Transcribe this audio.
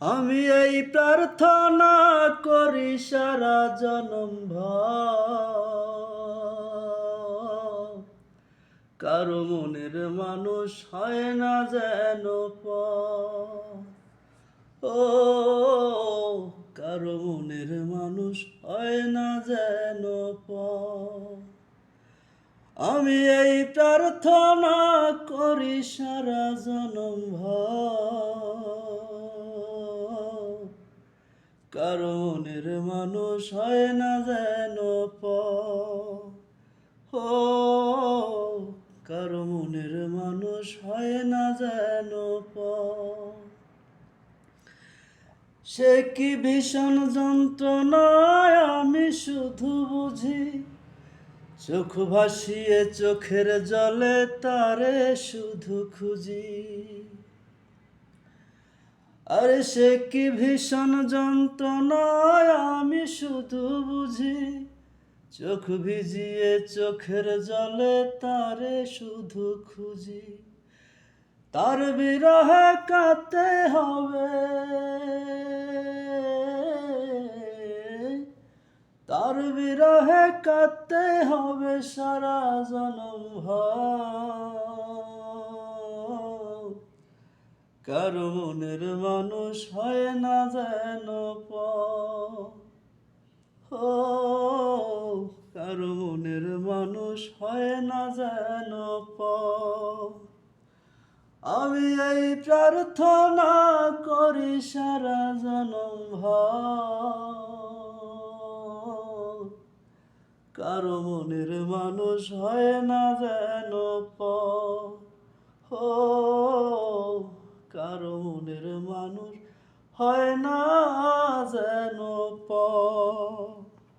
আমি এই প্রার্থনা করি সারা জনম কারও মনের মানুষ হয় না যেন। ও, কারও মনের মানুষ হয় না যেন। আমি এই প্রার্থনা করি সারা জনম ভর। কারও মনের মানুষ হয় না যেন প। কারও মনের মানুষ হয় না যেন প। সে কি ভীষণ যন্ত্রণায় আমি শুধু বুঝি, চোখ ভাসিয়ে চোখের জলে তারে শুধু খুঁজি। আরে সে কি ভীষণ যন্ত্রণায় আমি শুধু বুঝি চোখ ভিজিয়ে চোখের জলে তারে শুধু খুঁজি। তার বিরহে কাতে হবে। তার বিরহে কাতে হবে সারা জনম ভর। কারও মনের মানুষ হয় না যেন পর। ও কারও মনের মানুষ হয় না যেন পর। আমি এই প্রার্থনা করি সারা জনম কারও মনের মানুষ হয় না যেন পর। ও কারণের মানুষ হয় না যেন পর